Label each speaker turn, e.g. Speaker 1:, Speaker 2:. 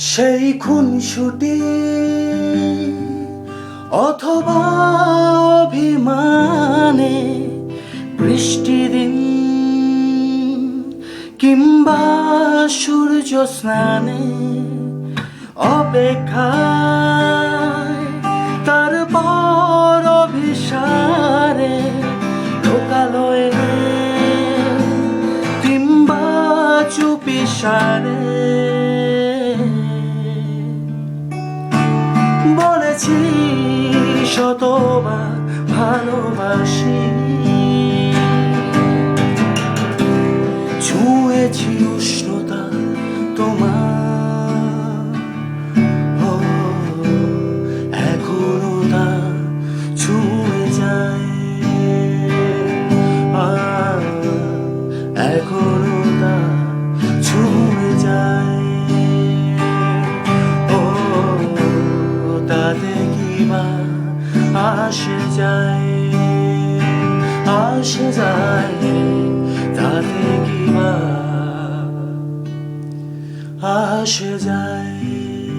Speaker 1: সেই খুনসুটি অথবা অভিমানে বৃষ্টি দিন কিংবা সূর্য স্নানে অপেক্ষায় তার পর অভিসারে ঢোকালয়ে কিংবা চুপি বলেছি শতবার ভালোবাসি। ছুঁয়েছি উষ্ণতা বা আসে যায় আসে যায় তাতে কি বা আসে যায়